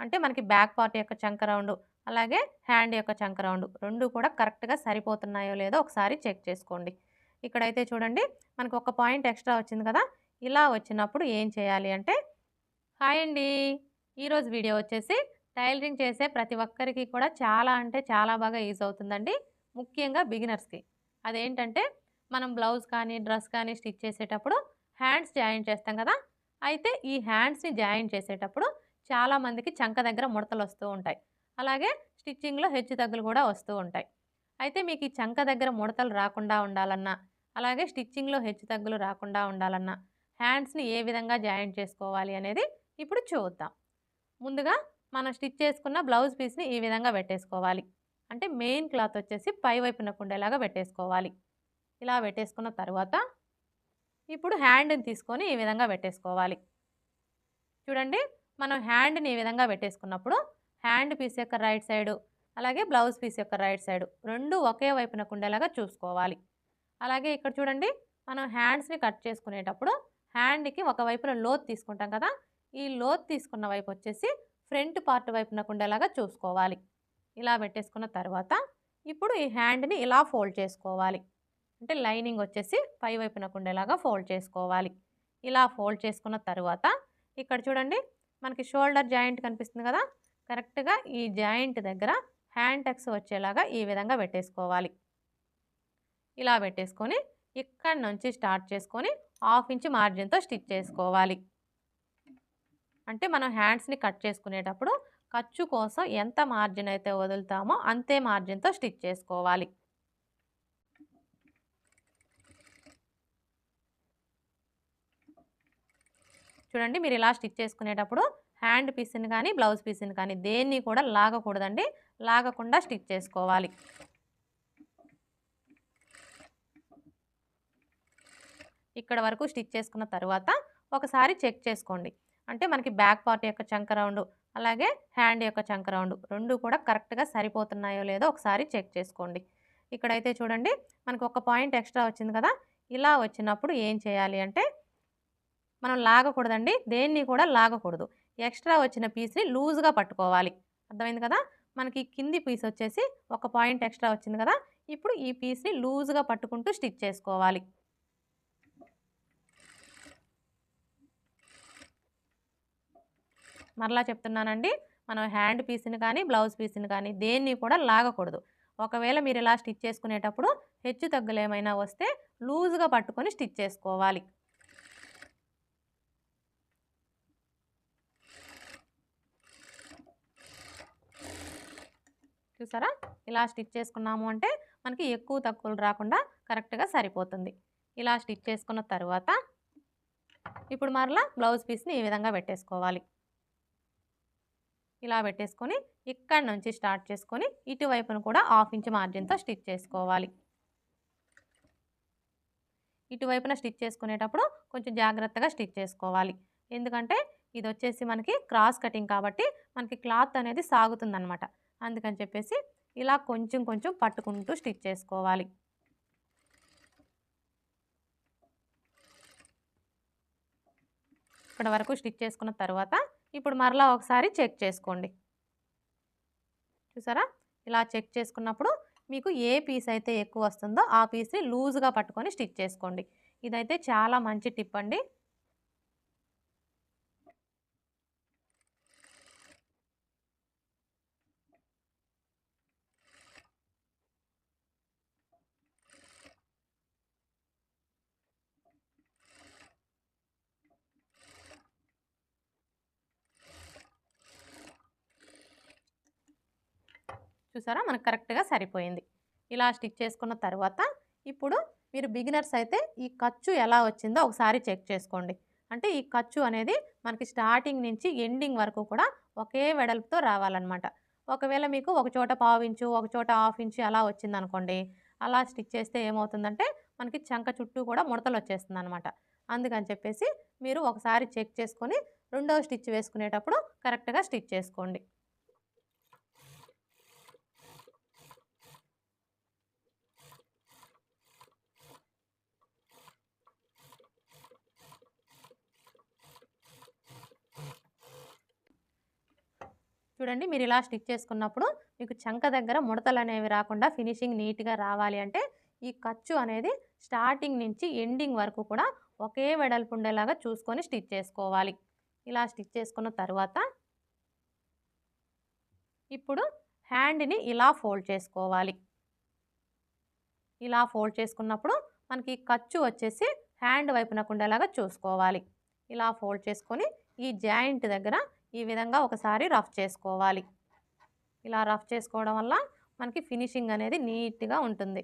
అంటే మనకి back part యొక్క చంక రౌండ్ అలాగే హ్యాండ్ యొక్క చంక రౌండ్ రెండు కూడా కరెక్ట్గా సరిపోతున్నాయో లేదో ఒకసారి చెక్ చేసుకోండి. ఇక్కడైతే చూడండి మనకు ఒక పాయింట్ ఎక్స్ట్రా వచ్చింది కదా ఇలా వచ్చినప్పుడు ఏం చేయాలి అంటే హాయ్ అండి ఈరోజు వీడియో వచ్చేసి టైలరింగ్ చేసే ప్రతి ఒక్కరికి కూడా చాలా అంటే చాలా బాగా యూజ్ అవుతుందండి ముఖ్యంగా బిగినర్స్కి. అదేంటంటే మనం బ్లౌజ్ కానీ డ్రెస్ కానీ స్టిచ్ చేసేటప్పుడు హ్యాండ్స్ జాయిన్ చేస్తాం కదా అయితే ఈ హ్యాండ్స్ని జాయిన్ చేసేటప్పుడు చాలామందికి చంక దగ్గర ముడతలు వస్తూ ఉంటాయి. అలాగే స్టిచ్చింగ్లో హెచ్చు తగ్గులు కూడా వస్తూ ఉంటాయి. అయితే మీకు ఈ చంక దగ్గర ముడతలు రాకుండా ఉండాలన్నా అలాగే స్టిచ్చింగ్లో హెచ్చు తగ్గులు రాకుండా ఉండాలన్నా హ్యాండ్స్ని ఏ విధంగా జాయిన్ చేసుకోవాలి అనేది ఇప్పుడు చూద్దాం. ముందుగా మనం స్టిచ్ చేసుకున్న బ్లౌజ్ పీస్ని ఈ విధంగా పెట్టేసుకోవాలి. అంటే మెయిన్ క్లాత్ వచ్చేసి పై వైపున ఉండేలాగా పెట్టేసుకోవాలి. ఇలా పెట్టేసుకున్న తర్వాత ఇప్పుడు హ్యాండ్ని తీసుకొని ఈ విధంగా పెట్టేసుకోవాలి. చూడండి మనం హ్యాండ్ని ఈ విధంగా పెట్టేసుకున్నప్పుడు హ్యాండ్ పీస్ యొక్క రైట్ సైడు అలాగే బ్లౌజ్ పీస్ యొక్క రైట్ సైడు రెండు ఒకే వైపున ఉండేలాగా చూసుకోవాలి. అలాగే ఇక్కడ చూడండి మనం హ్యాండ్స్ని కట్ చేసుకునేటప్పుడు హ్యాండ్కి ఒక వైపున లోత్ తీసుకుంటాం కదా ఈ లోత్ తీసుకున్న వైపు వచ్చేసి ఫ్రంట్ పార్ట్ వైపున ఉండేలాగా చూసుకోవాలి. ఇలా పెట్టేసుకున్న తర్వాత ఇప్పుడు ఈ హ్యాండ్ని ఇలా ఫోల్డ్ చేసుకోవాలి. అంటే లైనింగ్ వచ్చేసి పై వైపున ఉండేలాగా ఫోల్డ్ చేసుకోవాలి. ఇలా ఫోల్డ్ చేసుకున్న తర్వాత ఇక్కడ చూడండి మనకి షోల్డర్ జాయింట్ కనిపిస్తుంది కదా కరెక్ట్గా ఈ జాయింట్ దగ్గర హ్యాండ్ టక్స్ వచ్చేలాగా ఈ విధంగా పెట్టేసుకోవాలి. ఇలా పెట్టేసుకొని ఇక్కడ నుంచి స్టార్ట్ చేసుకొని హాఫ్ ఇంచ్ మార్జిన్తో స్టిచ్ చేసుకోవాలి. అంటే మనం హ్యాండ్స్ని కట్ చేసుకునేటప్పుడు ఖర్చు కోసం ఎంత మార్జిన్ అయితే వదులుతామో అంతే మార్జిన్తో స్టిచ్ చేసుకోవాలి. చూడండి మీరు ఇలా స్టిచ్ చేసుకునేటప్పుడు హ్యాండ్ పీస్ని కానీ బ్లౌజ్ పీస్ని కానీ దేన్ని కూడా లాగకూడదండి. లాగకుండా స్టిచ్ చేసుకోవాలి. ఇక్కడ వరకు స్టిచ్ చేసుకున్న తర్వాత ఒకసారి చెక్ చేసుకోండి. అంటే మనకి బ్యాక్ పార్ట్ యొక్క చంక రౌండ్ అలాగే హ్యాండ్ యొక్క చంక రౌండ్ రెండు కూడా కరెక్ట్గా సరిపోతున్నాయో లేదో ఒకసారి చెక్ చేసుకోండి. ఇక్కడైతే చూడండి మనకు ఒక పాయింట్ ఎక్స్ట్రా వచ్చింది కదా? ఇలా వచ్చినప్పుడు ఏం చేయాలి అంటే మనం లాగకూడదండి. దేన్ని కూడా లాగకూడదు. ఎక్స్ట్రా వచ్చిన పీస్ని లూజ్గా పట్టుకోవాలి. అర్థమైంది కదా? మనకి కింది పీస్ వచ్చేసి ఒక పాయింట్ ఎక్స్ట్రా వచ్చింది కదా? ఇప్పుడు ఈ పీస్ని లూజ్గా పట్టుకుంటూ స్టిచ్ చేసుకోవాలి. మరలా చెప్తున్నానండి. మనం హ్యాండ్ పీస్ని కానీ బ్లౌజ్ పీస్ని కానీ దేన్ని కూడా లాగకూడదు. ఒకవేళ మీరు ఇలా స్టిచ్ చేసుకునేటప్పుడు హెచ్చు తగ్గులు ఏమైనా వస్తే లూజ్గా పట్టుకొని స్టిచ్ చేసుకోవాలి. చూసారా? ఇలా స్టిచ్ చేసుకున్నాము అంటే మనకి ఎక్కువ తక్కువలు రాకుండా కరెక్ట్గా సరిపోతుంది. ఇలా స్టిచ్ చేసుకున్న తర్వాత ఇప్పుడు మరలా బ్లౌజ్ పీస్ని ఈ విధంగా పెట్టేసుకోవాలి. ఇలా పెట్టేసుకొని ఇక్కడ నుంచి స్టార్ట్ చేసుకొని ఇటువైపును కూడా హాఫ్ ఇంచ్ మార్జిన్తో స్టిచ్ చేసుకోవాలి. ఇటువైపున స్టిచ్ చేసుకునేటప్పుడు కొంచెం జాగ్రత్తగా స్టిచ్ చేసుకోవాలి. ఎందుకంటే ఇది వచ్చేసి మనకి క్రాస్ కటింగ్ కాబట్టి మనకి క్లాత్ అనేది సాగుతుందనమాట అందుకని చెప్పేసి ఇలా కొంచెం కొంచెం పట్టుకుంటూ స్టిచ్ చేసుకోవాలి. ఇక్కడ వరకు స్టిచ్ చేసుకున్న తర్వాత ఇప్పుడు మరలా ఒకసారి చెక్ చేసుకోండి. చూసారా? ఇలా చెక్ చేసుకున్నప్పుడు మీకు ఏ పీస్ అయితే ఎక్కువ వస్తుందో ఆ పీస్ని లూజ్గా పట్టుకొని స్టిచ్ చేసుకోండి. ఇదైతే చాలా మంచి టిప్ అండి. చూసారా? మనకు కరెక్ట్గా సరిపోయింది. ఇలా స్టిచ్ చేసుకున్న తర్వాత ఇప్పుడు మీరు బిగినర్స్ అయితే ఈ ఖర్చు ఎలా వచ్చిందో ఒకసారి చెక్ చేసుకోండి. అంటే ఈ ఖర్చు అనేది మనకి స్టార్టింగ్ నుంచి ఎండింగ్ వరకు కూడా ఒకే వెడల్పుతో రావాలన్నమాట. ఒకవేళ మీకు ఒక చోట పావు ఇంచు ఒక చోట హాఫ్ ఇంచు అలా వచ్చిందనుకోండి అలా స్టిచ్ చేస్తే ఏమవుతుందంటే మనకి చంక చుట్టూ కూడా ముడతలు వచ్చేస్తుంది అనమాట అందుకని చెప్పేసి మీరు ఒకసారి చెక్ చేసుకొని రెండవ స్టిచ్ వేసుకునేటప్పుడు కరెక్ట్గా స్టిచ్ చేసుకోండి. చూడండి మీరు ఇలా స్టిచ్ చేసుకున్నప్పుడు మీకు చంక దగ్గర ముడతలు అనేవి రాకుండా ఫినిషింగ్ నీట్గా రావాలి అంటే ఈ ఖర్చు అనేది స్టార్టింగ్ నుంచి ఎండింగ్ వరకు కూడా ఒకే వెడల్పు ఉండేలాగా చూసుకొని స్టిచ్ చేసుకోవాలి. ఇలా స్టిచ్ చేసుకున్న తర్వాత ఇప్పుడు హ్యాండ్ని ఇలా ఫోల్డ్ చేసుకోవాలి. ఇలా ఫోల్డ్ చేసుకున్నప్పుడు మనకి ఖర్చు వచ్చేసి హ్యాండ్ వైపునకు ఉండేలాగా చూసుకోవాలి. ఇలా ఫోల్డ్ చేసుకొని ఈ జాయింట్ దగ్గర ఈ విధంగా ఒకసారి రఫ్ చేసుకోవాలి. ఇలా రఫ్ చేసుకోవడం వల్ల మనకి ఫినిషింగ్ అనేది నీట్గా ఉంటుంది.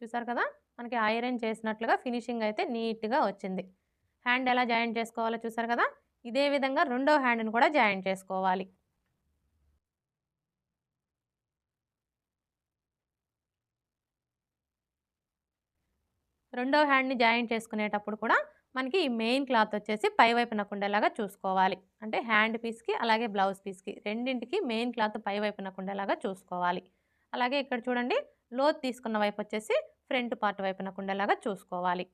చూసారు కదా? మనకి ఐరన్ చేసినట్లుగా ఫినిషింగ్ అయితే నీట్గా వచ్చింది. హ్యాండ్ ఎలా జాయింట్ చేసుకోవాలో చూసారు కదా? ఇదే విధంగా రెండో హ్యాండ్ని కూడా జాయింట్ చేసుకోవాలి. రెండో హ్యాండ్ని జాయింట్ చేసుకునేటప్పుడు కూడా మనకి ఈ మెయిన్ క్లాత్ వచ్చేసి పై ఉండేలాగా చూసుకోవాలి. అంటే హ్యాండ్ పీస్కి అలాగే బ్లౌజ్ పీస్కి రెండింటికి మెయిన్ క్లాత్ పై ఉండేలాగా చూసుకోవాలి. అలాగే ఇక్కడ చూడండి లోత్ తీసుకున్న వైపు వచ్చేసి ఫ్రంట్ పార్ట్ వైపునకు ఉండేలాగా చూసుకోవాలి.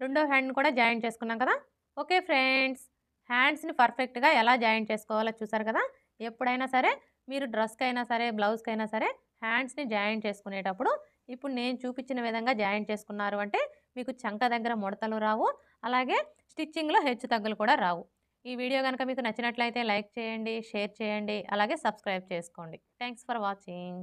రెండో హ్యాండ్ కూడా జాయింట్ చేసుకున్నాం కదా? ఓకే ఫ్రెండ్స్ హ్యాండ్స్ని పర్ఫెక్ట్గా ఎలా జాయింట్ చేసుకోవాలో చూసారు కదా? ఎప్పుడైనా సరే మీరు డ్రెస్కి అయినా సరే బ్లౌజ్కి అయినా సరే హ్యాండ్స్ని జాయింట్ చేసుకునేటప్పుడు ఇప్పుడు నేను చూపించిన విధంగా జాయింట్ చేసుకున్నారు అంటే మీకు చంక దగ్గర ముడతలు రావు అలాగే స్టిచ్చింగ్లో హెచ్చు తగ్గులు కూడా రావు. ఈ వీడియో కనుక మీకు నచ్చినట్లయితే లైక్ చేయండి షేర్ చేయండి అలాగే సబ్స్క్రైబ్ చేసుకోండి. Thanks for watching